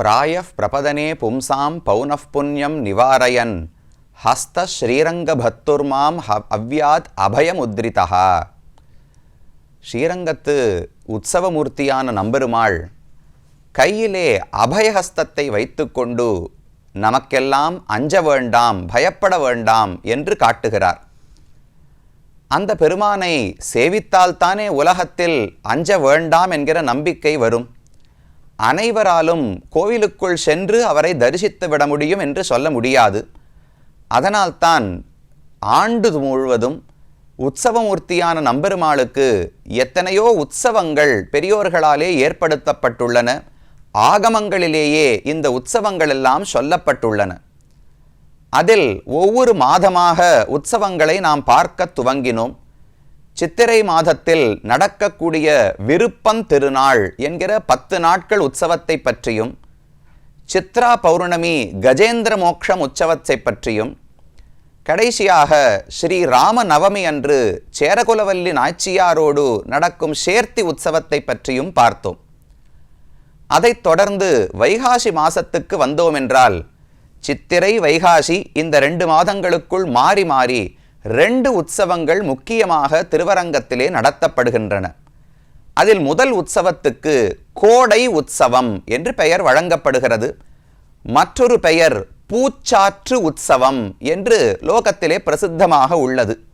பிராய பிரபதனே பும்சாம் பௌனః புண்ணியம் நிவாரயன். ஹஸ்த ஸ்ரீரங்கபத்துர்மாம் ஹ- அவ்யாத் அபயமுத்ரிதா ஸ்ரீரங்கத்து உற்சவமூர்த்தியான நம்பெருமாள் கையிலே அபயஹஸ்தத்தை வைத்துக்கொண்டு நமக்கெல்லாம் அஞ்ச வேண்டாம் பயப்பட வேண்டாம் என்று காட்டுகிறார். அந்த பெருமானை சேவித்தால்தானே உலகத்தில் அஞ்ச வேண்டாம் என்கிற நம்பிக்கை வரும். அனைவராலும் கோவிலுக்குள் சென்று அவரை தரிசித்து விட முடியும் என்று சொல்ல முடியாது. அதனால்தான் ஆண்டு முழுவதும் உற்சவமூர்த்தியான நம்பெருமாளுக்கு எத்தனையோ உற்சவங்கள் பெரியோர்களாலே ஏற்படுத்தப்பட்டுள்ளன. ஆகமங்களிலேயே இந்த உற்சவங்கள் எல்லாம் சொல்லப்பட்டுள்ளன. அதில் ஒவ்வொரு மாதமாக உற்சவங்களை நாம் பார்க்க துவங்கினோம். சித்திரை மாதத்தில் நடக்கக்கூடிய விருப்பம் திருநாள் என்கிற பத்து நாட்கள் உற்சவத்தை பற்றியும் சித்ரா பௌர்ணமி கஜேந்திர மோக்ஷம் உற்சவத்தை பற்றியும் கடைசியாக ஸ்ரீ ராம நவமி அன்று சேரகுலவல்லி நாச்சியாரோடு நடக்கும் சேர்த்தி உற்சவத்தை பற்றியும் பார்த்தோம். அதைத் தொடர்ந்து வைகாசி மாசத்துக்கு வந்தோமென்றால் சித்திரை வைகாசி இந்த ரெண்டு மாதங்களுக்குள் மாறி மாறி ரெண்டு உற்சவங்கள் முக்கியமாக திருவரங்கத்திலே நடத்தப்படுகின்றன. அதில் முதல் உற்சவத்துக்கு கோடை உற்சவம் என்று பெயர் வழங்கப்படுகிறது. மற்றொரு பெயர் பூச்சாற்று உற்சவம் என்று லோகத்திலே பிரசித்தமாக உள்ளது.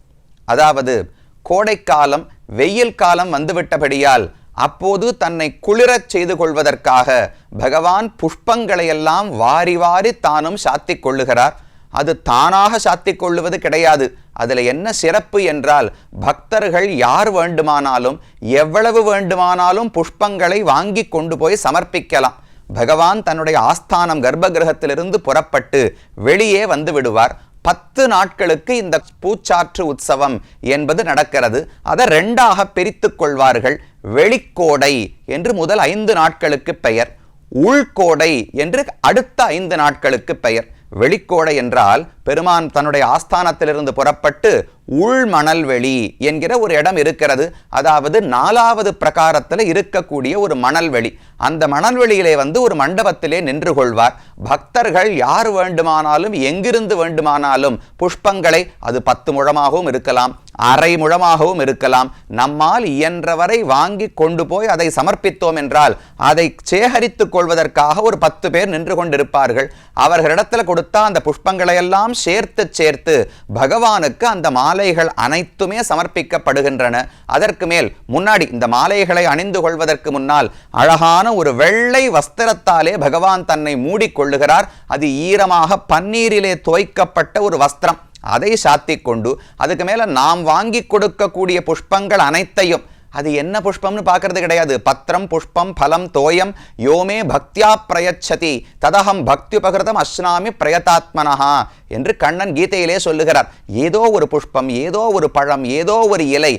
அதாவது கோடைக்காலம் வெயில் காலம் வந்துவிட்டபடியால் அப்போது தன்னை குளிரச் செய்து கொள்வதற்காக பகவான் புஷ்பங்களையெல்லாம் வாரி வாரி தானும் சாத்திக் கொள்ளுகிறார். அது தானாக சாத்திக் கொள்ளுவது கிடையாது. அதில் என்ன சிறப்பு என்றால் பக்தர்கள் யார் வேண்டுமானாலும் எவ்வளவு வேண்டுமானாலும் புஷ்பங்களை வாங்கி கொண்டு போய் சமர்ப்பிக்கலாம். பகவான் தன்னுடைய ஆஸ்தானம் கர்ப்பகிரகத்திலிருந்து புறப்பட்டு வெளியே வந்து விடுவார். பத்து நாட்களுக்கு இந்த பூச்சாற்று உற்சவம் என்பது நடக்கிறது. அதை ரெண்டாக பிரித்து கொள்வார்கள். வெளிக்கோடை என்று முதல் ஐந்து நாட்களுக்கு பெயர். உள்கோடை என்று அடுத்த ஐந்து நாட்களுக்கு பெயர். வெளிக்கோடை என்றால் பெருமான் தன்னுடைய ஆஸ்தானத்திலிருந்து புறப்பட்டு உள்மணல்வெளி என்கிற ஒரு இடம் இருக்கிறது. அதாவது நாலாவது பிரகாரத்தில் இருக்கக்கூடிய ஒரு மணல்வெளி. அந்த மணல்வெளியிலே வந்து ஒரு மண்டபத்திலே நின்று கொள்வார். பக்தர்கள் யார் வேண்டுமானாலும் எங்கிருந்து வேண்டுமானாலும் புஷ்பங்களை அது பத்து முழமாகவும் இருக்கலாம் அரை முழமாகவும் இருக்கலாம் நம்மால் இயன்றவரை வாங்கி கொண்டு போய் அதை சமர்ப்பித்தோம் என்றால் அதை சேகரித்துக் கொள்வதற்காக ஒரு பத்து பேர் நின்று கொண்டிருப்பார்கள். அவர்களிடத்துல கொடுத்த அந்த புஷ்பங்களை எல்லாம் சேர்த்து சேர்த்து பகவானுக்கு அந்த மாலைகள் அனைத்துமே சமர்ப்பிக்கப்படுகின்றன. அதற்கு மேல் முன்னாடி இந்த மாலைகளை அணிந்து கொள்வதற்கு முன்னால் அழகான ஒரு வெள்ளை வஸ்திரத்தாலே பகவான் தன்னை மூடிக்கொள்ளுகிறார். அது ஈரமாக பன்னீரிலே தோய்க்கப்பட்ட ஒரு வஸ்திரம். அதை சாத்திக் கொண்டு அதுக்கு மேல நாம் வாங்கி கொடுக்கக்கூடிய புஷ்பங்கள் அனைத்தையும் அது என்ன புஷ்பம்னு பார்க்கறது கிடையாது. பத்திரம் புஷ்பம் பலம் தோயம் யோமே பக்தியா பிரயச்சதி. ததகம் பக்தியுபகிருதம் அஸ்னாமி பிரயதாத்மனஹா என்று கண்ணன் கீதையிலே சொல்லுகிறார். ஏதோ ஒரு புஷ்பம் ஏதோ ஒரு பழம் ஏதோ ஒரு இலை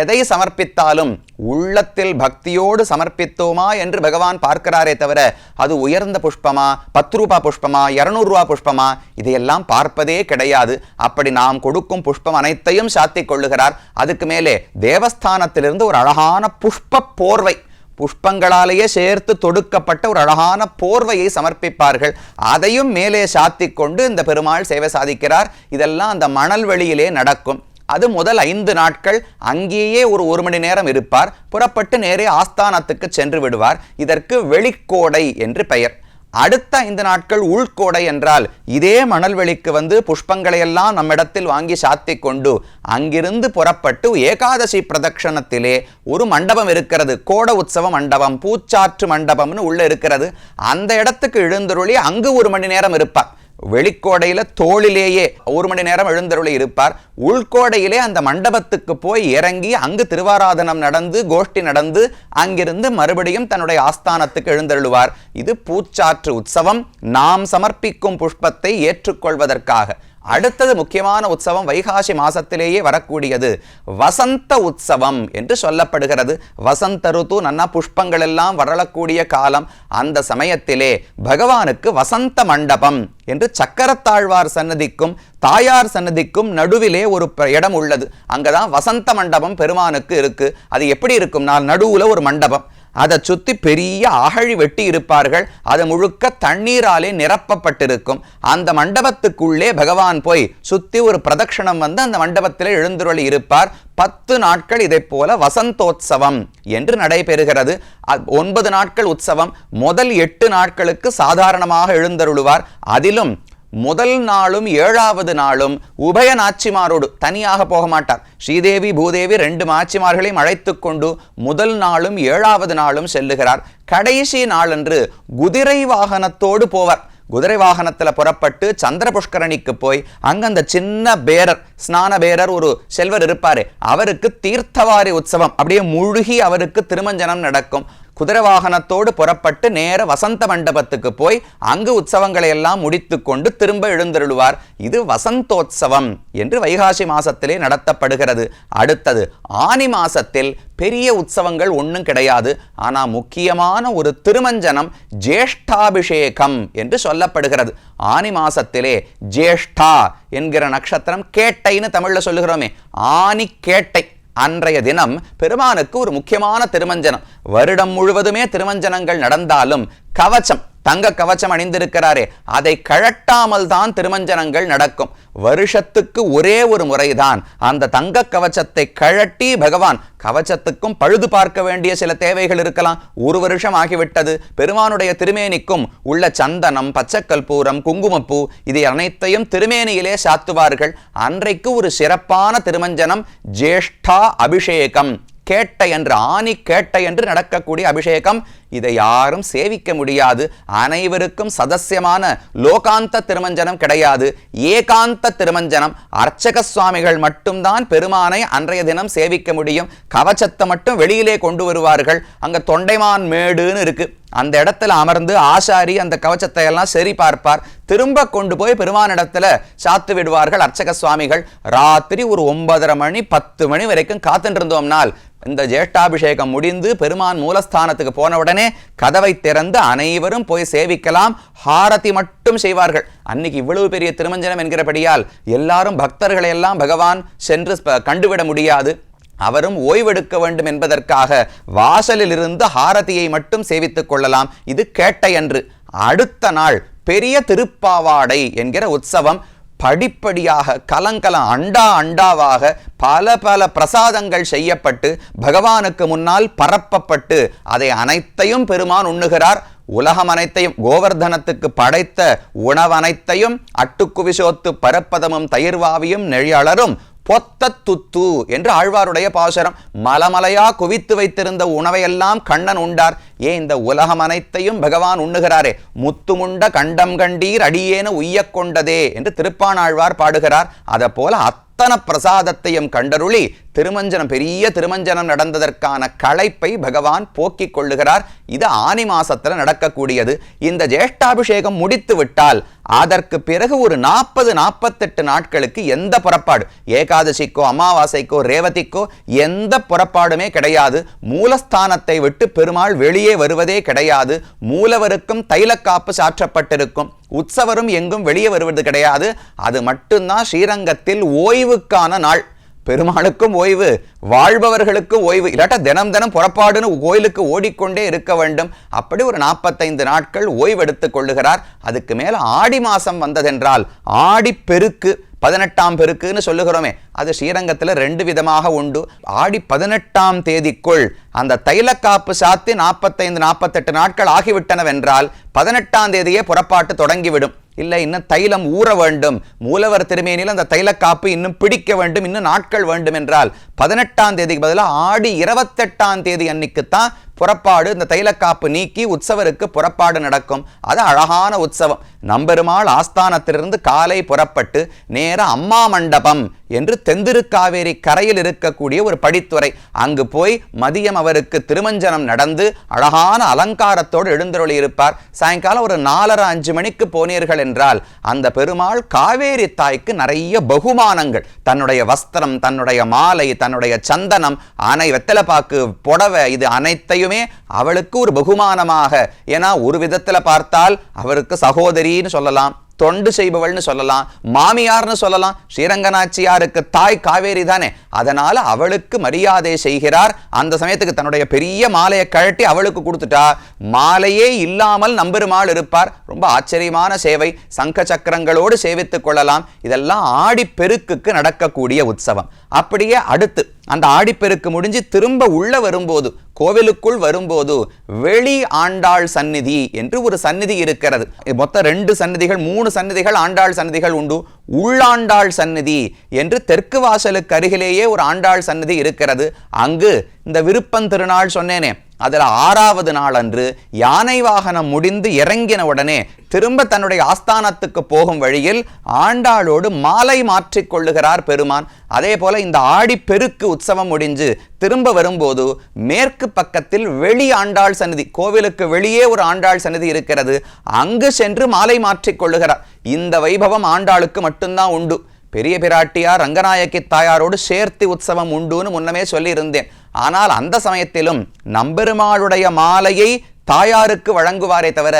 எதை சமர்ப்பித்தாலும் உள்ளத்தில் பக்தியோடு சமர்ப்பித்தோமா என்று பகவான் பார்க்கிறாரே தவிர அது உயர்ந்த புஷ்பமா பத்து ரூபா புஷ்பமா இருநூறு ரூபா புஷ்பமா இதையெல்லாம் பார்ப்பதே கிடையாது. அப்படி நாம் கொடுக்கும் புஷ்பம் அனைத்தையும் சாத்திக் கொள்ளுகிறார். அதுக்கு மேலே தேவஸ்தானத்திலிருந்து ஒரு அழகான புஷ்ப போர்வை. புஷ்பங்களாலேயே சேர்த்து தொடுக்கப்பட்ட ஒரு அழகான போர்வையை சமர்ப்பிப்பார்கள். அதையும் மேலே சாத்தி கொண்டு இந்த பெருமாள் சேவை சாதிக்கிறார். இதெல்லாம் அந்த மணல் வெளியிலே நடக்கும். அது முதல் ஐந்து நாட்கள் அங்கேயே ஒரு ஒரு மணி நேரம் இருப்பார். புறப்பட்டு நேரே ஆஸ்தானத்துக்கு சென்று விடுவார். இதற்கு வெளிக்கோடை என்று பெயர். அடுத்த இந்த நாட்கள் உள்கோடை என்றால் இதே மணல்வெளிக்கு வந்து புஷ்பங்களை எல்லாம் நம்மிடத்தில் வாங்கி சாத்தி கொண்டு அங்கிருந்து புறப்பட்டு ஏகாதசி பிரதட்சணத்திலே ஒரு மண்டபம் இருக்கிறது. கோட உற்சவ மண்டபம் பூச்சாற்று மண்டபம்னு உள்ள இருக்கிறது. அந்த இடத்துக்கு எழுந்தருளி அங்கு ஒரு மணி நேரம் இருப்பார். வெளிக்கோடையில தோளிலேயே ஒரு மணி நேரம் எழுந்தருளி இருப்பார். உள்கோடையிலே அந்த மண்டபத்துக்கு போய் இறங்கி அங்கு திருவாராதனம் நடந்து கோஷ்டி நடந்து அங்கிருந்து மறுபடியும் தன்னுடைய ஆஸ்தானத்துக்கு எழுந்தருளுவார். இது பூச்சாற்று உற்சவம். நாம் சமர்ப்பிக்கும் புஷ்பத்தை ஏற்றுக்கொள்வதற்காக. அடுத்தது முக்கியமான உற்சவம் வைகாசி மாசத்திலேயே வரக்கூடியது வசந்த உற்சவம் என்று சொல்லப்படுகிறது. வசந்த ருத்து நன்னா புஷ்பங்கள் எல்லாம் வரலக்கூடிய காலம். அந்த சமயத்திலே பகவானுக்கு வசந்த மண்டபம் என்று சக்கரத்தாழ்வார் சன்னதிக்கும் தாயார் சன்னதிக்கும் நடுவிலே ஒரு ப- இடம் உள்ளது. அங்கதான் வசந்த மண்டபம் பெருமானுக்கு இருக்கு. அது எப்படி இருக்கும்னால் நடுவுல ஒரு மண்டபம். அதை சுற்றி பெரிய அகழி வெட்டி இருப்பார்கள். அது முழுக்க தண்ணீராலே நிரப்பப்பட்டிருக்கும். அந்த மண்டபத்துக்குள்ளே பகவான் போய் சுற்றி ஒரு பிரதட்சணம் வந்து அந்த மண்டபத்தில் எழுந்துருளி இருப்பார். பத்து நாட்கள் இதை போல வசந்தோத்சவம் என்று நடைபெறுகிறது. அ- ஒன்பது நாட்கள் உற்சவம். முதல் எட்டு நாட்களுக்கு சாதாரணமாக எழுந்தருளுவார். அதிலும் முதல் நாளும் ஏழாவது நாளும் உபய நாச்சிமாரோடு தனியாக போக மாட்டார். ஸ்ரீதேவி பூதேவி ரெண்டு நாச்சிமார்களையும் அழைத்து கொண்டு முதல் நாளும் ஏழாவது நாளும் செல்லுகிறார். கடைசி நாளன்று குதிரை வாகனத்தோடு போவார். குதிரை வாகனத்துல புறப்பட்டு சந்திர புஷ்கரணிக்கு போய் அங்க அந்த சின்ன பேரர் ஸ்நான பேரர் ஒரு செல்வர் இருப்பாரு. அவருக்கு தீர்த்தவாரி உற்சவம். அப்படியே முழுகி அவருக்கு திருமஞ்சனம் நடக்கும். குதிரை வாகனத்தோடு புறப்பட்டு நேர வசந்த மண்டபத்துக்கு போய் அங்கு உற்சவங்களை எல்லாம் முடித்து கொண்டு திரும்ப எழுந்தருளுவார். இது வசந்தோத்சவம் என்று வைகாசி மாசத்திலே நடத்தப்படுகிறது. அடுத்தது ஆனி மாசத்தில் பெரிய உற்சவங்கள் ஒன்றும் கிடையாது. ஆனால் முக்கியமான ஒரு திருமஞ்சனம் ஜேஷ்டாபிஷேகம் என்று சொல்லப்படுகிறது. ஆனி மாசத்திலே ஜேஷ்டா என்கிற நட்சத்திரம் கேட்டைன்னு தமிழில் சொல்லுகிறோமே ஆனி கேட்டை. அன்றைய தினம் பெருமானுக்கு ஒரு முக்கியமான திருமஞ்சனம். வருடம் முழுவதுமே திருமஞ்சனங்கள் நடந்தாலும் கவச்சம் தங்க கவச்சம் அணிந்திருக்கிறாரே அதை கழட்டாமல் தான் திருமஞ்சனங்கள் நடக்கும். வருஷத்துக்கு ஒரே ஒரு முறைதான் அந்த தங்க கவச்சத்தை கழட்டி பகவான் கவச்சத்துக்கும் பழுது பார்க்க வேண்டிய சில தேவைகள் இருக்கலாம். ஒரு வருஷம் ஆகிவிட்டது. பெருமானுடைய திருமேனிக்கும் உள்ள சந்தனம் பச்சைக்கற்பூரம் குங்குமப்பூ இதை அனைத்தையும் திருமேனியிலே சாத்துவார்கள். அன்றைக்கு ஒரு சிறப்பான திருமஞ்சனம் ஜேஷ்டா அபிஷேகம். கேட்டை என்று ஆணி கேட்டை என்று நடக்கக்கூடிய அபிஷேகம். இதை யாரும் சேவிக்க முடியாது. அனைவருக்கும் சதசியமான லோகாந்த திருமஞ்சனம் கிடையாது. ஏகாந்த திருமஞ்சனம் அர்ச்சக சுவாமிகள் மட்டும்தான் பெருமானை அன்றைய தினம் சேவிக்க முடியும். கவச்சத்தை மட்டும் வெளியிலே கொண்டு வருவார்கள். அங்கே தொண்டைமான் மேடுன்னு இருக்குது அந்த இடத்துல அமர்ந்து ஆசாரி அந்த கவச்சத்தை எல்லாம் சரி பார்ப்பார். திரும்ப கொண்டு போய் பெருமானிடத்தில் சாத்து விடுவார்கள் அர்ச்சக சுவாமிகள். ராத்திரி ஒரு ஒன்பதரை மணி பத்து மணி வரைக்கும் காத்துருந்தோம்னால் இந்த ஜேஷ்டாபிஷேகம் முடிந்து பெருமான் மூலஸ்தானத்துக்கு போன உடனே கதவை திறந்து அனைவரும் போய் சேவிக்கலாம் ஹாரதி மட்டும் செய்வார்கள். அன்னைக்கு இவ்வளவு பெரிய திருமஞ்சனம் என்கிறபடியால் எல்லாரும் பக்தர்களை எல்லாம் பகவான் சென்று கண்டுவிட முடியாது. அவரும் ஓய்வெடுக்க வேண்டும் என்பதற்காக வாசலிலிருந்து ஹாரதியை மட்டும் சேவித்துக் கொள்ளலாம். இது கேட்டையன்று அடுத்த நாள் பெரிய திருப்பாவாடை என்கிற உற்சவம் படிப்படியாக கலங்கலம் அண்டா அண்டாவாக பல பல பிரசாதங்கள் செய்யப்பட்டு பகவானுக்கு முன்னால் பரப்பப்பட்டு அதை அனைத்தையும் பெருமான் உண்ணுகிறார். உலகம் அனைத்தையும் கோவர்தனத்துக்கு படைத்த உணவனைத்தையும் அட்டுக்குவிசோத்து பரப்பதமும் தயிர்வாவியும் நெழியளரும் பொத்த துத்து என்று ஆழ்வாருடைய பாசுரம் மலமலையா குவித்து வைத்திருந்த உணவையெல்லாம் கண்ணன் உண்டார். ஏன் இந்த உலகம் அனைத்தையும் பகவான் உண்ணுகிறாரே. முத்துமுண்ட கண்டம் கண்டீர் அடியேன உய்ய கொண்டதே என்று திருப்பானாழ்வார் பாடுகிறார். அதை போல அத்தனை பிரசாதத்தையும் கண்டருளி திருமஞ்சனம் பெரிய திருமஞ்சனம் நடந்ததற்கான களைப்பை பகவான் போக்கிக் கொள்ளுகிறார். இது ஆனி மாசத்துல நடக்கக்கூடியது. இந்த ஜேஷ்டாபிஷேகம் முடித்து விட்டால் அதற்கு பிறகு ஒரு நாற்பது நாற்பத்தெட்டு நாட்களுக்கு எந்த புறப்பாடு? ஏகாதசிக்கோ அமாவாசைக்கோ ரேவதிக்கோ எந்த புறப்பாடுமே கிடையாது. மூலஸ்தானத்தை விட்டு பெருமாள் வெளியே வருவதே கிடையாது. மூலவருக்கும் தைலக்காப்பு சாற்றப்பட்டிருக்கும். உற்சவரும் எங்கும் வெளியே வருவது கிடையாது. அது மட்டும்தான் ஸ்ரீரங்கத்தில் ஓய்வுக்கான நாள். பெருமாளுக்கும் ஓய்வு வாழ்பவர்களுக்கும் ஓய்வு. இல்லாட்டா தினம் தினம் புறப்பாடுன்னு கோயிலுக்கு ஓடிக்கொண்டே இருக்க வேண்டும். அப்படி ஒரு நாற்பத்தைந்து நாட்கள் ஓய்வெடுத்து கொள்ளுகிறார். அதுக்கு மேல ஆடி மாசம் வந்ததென்றால் ஆடி பெருக்கு பதினெட்டாம் பெருக்குன்னு சொல்லுகிறோமே அது ஸ்ரீரங்கத்தில் ரெண்டு விதமாக உண்டு. ஆடி பதினெட்டாம் தேதிக்குள் அந்த தைலக்காப்பு சாத்தி நாற்பத்தைந்து நாற்பத்தெட்டு நாட்கள் ஆகிவிட்டனவென்றால் பதினெட்டாம் தேதியே புறப்பாட்டு தொடங்கிவிடும். இல்லை இன்னும் தைலம் ஊற வேண்டும். மூலவர் திருமேனியில் அந்த தைலக்காப்பு இன்னும் பிடிக்க வேண்டும் இன்னும் நாட்கள் வேண்டும் என்றால் பதினெட்டாம் தேதிக்கு பதிலாக ஆடி இருபத்தெட்டாம் தேதி அன்னைக்குத்தான் புறப்பாடு இந்த தைலக்காப்பு நீக்கி உற்சவருக்கு புறப்பாடு நடக்கும். அது அழகான உற்சவம். நம்பெருமாள் ஆஸ்தானத்திலிருந்து காலை புறப்பட்டு நேர அம்மா மண்டபம் என்று தெந்திருக்காவேரி கரையில் இருக்கக்கூடிய ஒரு படித்துறை. அங்கு போய் மதியம் அவருக்கு திருமஞ்சனம் நடந்து அழகான அலங்காரத்தோடு எழுந்தருளி இருப்பார் சாயங்காலம் ஒரு நாலரை அஞ்சு மணிக்கு போனீர்கள் என்றால் அந்த பெருமாள் காவேரி தாய்க்கு நிறைய பகுமானங்கள். தன்னுடைய வஸ்திரம் தன்னுடைய மாலை தன்னுடைய சந்தனம் அணை வெத்தலைப்பாக்கு புடவை இது அனைத்தையும் அவளுக்கு ஒரு பகுமானமாக. ஏன்னா ஒரு விதத்துல பார்த்தால் அவருக்கு சகோதரின்னு சொல்லலாம் தொண்டு செய்பவள்னு சொல்லலாம் மாமியார்னு சொல்லலாம் ஸ்ரீரங்கநாச்சியாருக்கு தாய் காவேரி தானே. அதனால அவளுக்கு மரியாதை செய்கிறார். அந்த சமயத்துக்கு தன்னுடைய பெரிய மாலையை கழட்டி அவளுக்கு கொடுத்துட்டா மாலையே இல்லாமல் நம்பெருமாள் இருப்பார். ரொம்ப ஆச்சரியமான சேவை. சங்க சக்கரங்களோடு சேவித்துக் கொள்ளலாம். இதெல்லாம் ஆடிப்பெருக்குக்கு நடக்கக்கூடிய உற்சவம். அப்படியே அடுத்து அந்த ஆடிப்பெருக்கு முடிஞ்சு திரும்ப உள்ள வரும்போது கோவிலுக்குள் வரும்போது வெளி ஆண்டாள் சந்நிதி என்று ஒரு சந்நிதி இருக்கிறது. மொத்தம் ரெண்டு சந்நிதிகள் மூணு சந்நிதிகள் ஆண்டாள் சந்நிதிகள் உண்டு. உள்ளாண்டாள் சந்நிதி என்று தெற்கு வாசலுக்கு அருகிலேயே ஒரு ஆண்டாள் சந்நிதி இருக்கிறது. அங்கு இந்த விருப்பம் திருநாள் சொன்னேனே அதில் ஆறாவது நாள் அன்று யானை வாகனம் முடிந்து இறங்கின உடனே திரும்ப தன்னுடைய ஆஸ்தானத்துக்கு போகும் வழியில் ஆண்டாளோடு மாலை மாற்றிக்கொள்ளுகிறார் பெருமான். அதே போல இந்த ஆடி பெருக்கு உற்சவம் முடிஞ்சு திரும்ப வரும்போது மேற்கு பக்கத்தில் வெளி ஆண்டாள் சன்னதி கோவிலுக்கு வெளியே ஒரு ஆண்டாள் சன்னதி இருக்கிறது. அங்கு சென்று மாலை மாற்றிக்கொள்ளுகிறார் இந்த வைபவம் ஆண்டாளுக்கு மட்டும்தான் உண்டு. பெரிய பிராட்டியார் ரங்கநாயக்கி தாயாரோடு சேர்த்தி உற்சவம் உண்டுன்னு முன்னமே சொல்லியிருந்தேன். ஆனால் அந்த சமயத்திலும் நம்பெருமாளுடைய மாலையை தாயாருக்கு வழங்குவாரே தவிர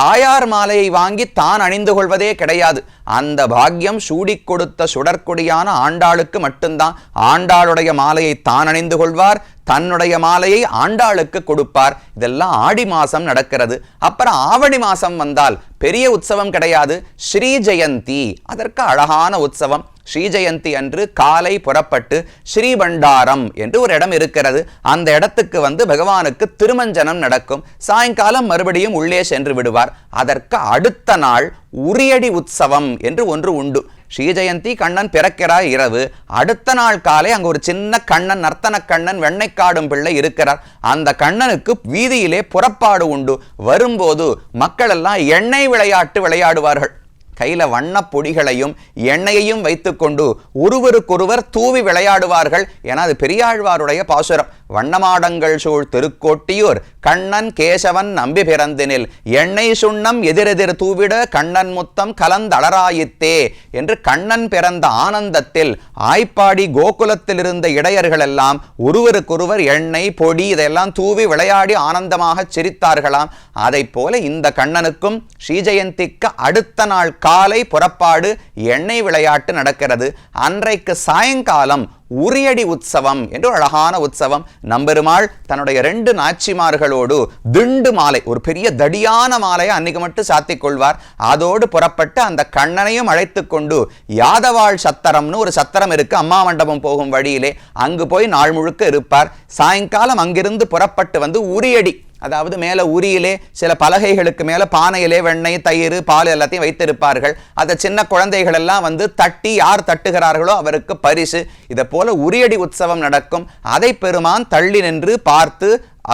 தாயார் மாலையை வாங்கி தான் அணிந்து கொள்வதே கிடையாது. அந்த பாக்கியம் சூடிக் கொடுத்த சுடற்கொடியான ஆண்டாளுக்கு மட்டும்தான். ஆண்டாளுடைய மாலையை தான் அணிந்து கொள்வார் தன்னுடைய மாலையை ஆண்டாளுக்கு கொடுப்பார். இதெல்லாம் ஆடி மாசம் நடக்கிறது. அப்புறம் ஆவணி மாசம் வந்தால் பெரிய உற்சவம் கிடையாது. ஸ்ரீ ஜெயந்தி அதற்கு அழகான உற்சவம். ஸ்ரீ ஜெயந்தி அன்று காலை புறப்பட்டு ஸ்ரீபண்டாரம் என்று ஒரு இடம் இருக்கிறது. அந்த இடத்துக்கு வந்து பகவானுக்கு திருமஞ்சனம் நடக்கும். சாயங்காலம் மறுபடியும் உள்ளே சென்று விடுவார். அதற்கு அடுத்த நாள் உரியடி உற்சவம் என்று ஒன்று உண்டு. ஸ்ரீஜெயந்தி கண்ணன் பிறக்கிறார் இரவு. அடுத்த நாள் காலை அங்கு ஒரு சின்ன கண்ணன் நர்த்தன கண்ணன் வெண்ணைக்காடும் பிள்ளை இருக்கிறார். அந்த கண்ணனுக்கு வீதியிலே புறப்பாடு உண்டு. வரும்போது மக்கள் எல்லாம் எண்ணெய் விளையாட்டு விளையாடுவார்கள். கையில வண்ணப் பொடிகளையும் எண்ணெயையும் வைத்துக்கொண்டு ஒருவருக்கொருவர் தூவி விளையாடுவார்கள். என அது பெரியாழ்வாருடைய பாசுரம். வண்ணமாடங்கள் சூழ் திருக்கோட்டியூர் கண்ணன் கேசவன் நம்பி பிறந்தினில் எண்ணெய் சுண்ணம் எதிரெதிர் தூவிட கண்ணன் முத்தம் கலந்தளராயித்தே என்று கண்ணன் பிறந்த ஆனந்தத்தில் ஆய்ப்பாடி கோகுலத்தில் இருந்த இடையர்கள் எல்லாம் ஒருவருக்கொருவர் எண்ணெய் பொடி இதையெல்லாம் தூவி விளையாடி ஆனந்தமாக சிரித்தார்களாம். அதை போல இந்த கண்ணனுக்கும் ஸ்ரீஜெயந்திக்கு அடுத்த நாள் காலை புறப்பாடு எண்ணெய் விளையாட்டு நடக்கிறது. அன்றைக்கு சாயங்காலம் உரியடி உற்சவம் என்று அழகான உற்சவம். நம்பெருமாள் தன்னுடைய ரெண்டு நாச்சிமார்களோடு திண்டு மாலை ஒரு பெரிய தடியான மாலையை அன்னைக்கு மட்டும் சாத்திக் கொள்வார். அதோடு புறப்பட்டு அந்த கண்ணனையும் அழைத்து கொண்டு யாதவாள் சத்திரம்னு ஒரு சத்திரம் இருக்கு அம்மா மண்டபம் போகும் வழியிலே. அங்கு போய் நாள் முழுக்க இருப்பார். சாயங்காலம் அங்கிருந்து புறப்பட்டு வந்து உரியடி அதாவது மேலே உரியிலே சில பலகைகளுக்கு மேலே பானையிலே வெண்ணெய் தயிர் பால் எல்லாத்தையும் வைத்திருப்பார்கள். அதை சின்ன குழந்தைகள் எல்லாம் வந்து தட்டி யார் தட்டுகிறார்களோ அவருக்கு பரிசு. இதை போல உரியடி உற்சவம் நடக்கும். அதை பெருமான் தள்ளி நின்று பார்த்து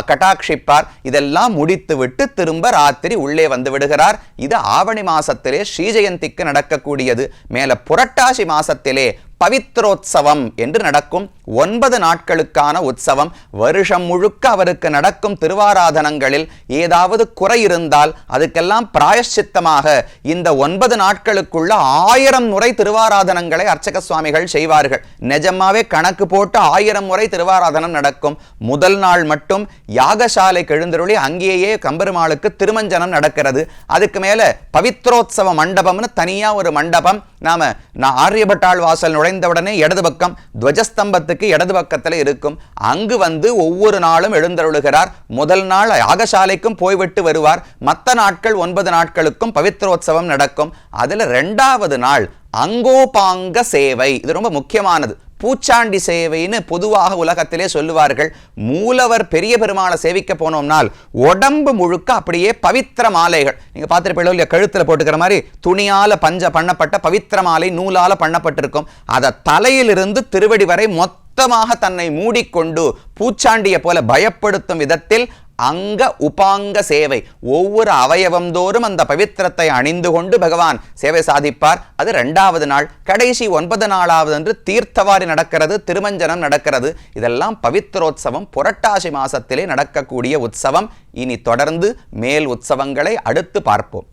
கட்டாட்சிப்பார். இதெல்லாம் முடித்துவிட்டு திரும்ப ராத்திரி உள்ளே வந்து விடுகிறார். இது ஆவணி மாசத்திலே ஸ்ரீஜெயந்திக்கு நடக்கக்கூடியது. மேல புரட்டாசி மாசத்திலே பவித்ரோத்சவம் என்று நடக்கும். ஒன்பது நாட்களுக்கான உற்சவம். வருஷம் முழுக்க அவருக்கு நடக்கும் திருவாராதனங்களில் ஏதாவது குறை இருந்தால் அதுக்கெல்லாம் பிராயஷ்சித்தமாக இந்த ஒன்பது நாட்களுக்குள்ள ஆயிரம் முறை திருவாராதனங்களை அர்ச்சக சுவாமிகள் செய்வார்கள். நிஜமாவே கணக்கு போட்டு ஆயிரம் முறை திருவாராதனம் நடக்கும். முதல் நாள் மட்டும் யாகசாலை கெழுந்தருளி அங்கேயே கம்பெருமாளுக்கு திருமஞ்சனம் நடக்கிறது. அதுக்கு மேல பவித்ரோத்சவ மண்டபம்னு தனியா ஒரு மண்டபம். நாம் நான் ஆரியபட்டாள் வாசல் நுழைந்தவுடனே இடது பக்கம் துவஜஸ்தம்பத்துக்கு இடது பக்கத்தில் இருக்கும். அங்கு வந்து ஒவ்வொரு நாளும் எழுந்தருளுகிறார். முதல் நாள் யாகசாலைக்கும் போய்விட்டு வருவார். மற்ற நாட்கள் ஒன்பது நாட்களுக்கும் பவித்ரோத்சவம் நடக்கும். அதுல ரெண்டாவது நாள் அங்கோபாங்க சேவை. இது ரொம்ப முக்கியமானது. பூச்சாண்டி சேவைன்னு பொதுவாக உலகத்திலே சொல்லுவார்கள். மூலவர் பெரிய பெருமாளை சேவிக்க போனோம்னால் உடம்பு முழுக்க அப்படியே பவித்திர மாலைகள். நீங்கள் பார்த்துருப்பீங்களோ இல்லையா? கழுத்தில் போட்டுக்கிற மாதிரி துணியால் பஞ்ச பண்ணப்பட்ட பவித்திர மாலை நூலால் பண்ணப்பட்டிருக்கும். அதை தலையிலிருந்து திருவடி வரை மொத்தமாக தன்னை மூடிக்கொண்டு பூச்சாண்டியை போல பயப்படுத்தும் விதத்தில் அங்க உபாங்க சேவை. ஒவ்வொரு அவயவம் தோறும் அந்த பவித்திரத்தை அணிந்து கொண்டு பகவான் சேவை சாதிப்பார். அது ரெண்டாவது நாள். கடைசி ஒன்பது நாளாவது என்று தீர்த்தவாரி நடக்கிறது திருமஞ்சனம் நடக்கிறது. இதெல்லாம் பவித்திரோத்சவம். புரட்டாசி மாசத்திலே நடக்கக்கூடிய உற்சவம். இனி தொடர்ந்து மேல் உற்சவங்களை அடுத்து பார்ப்போம்.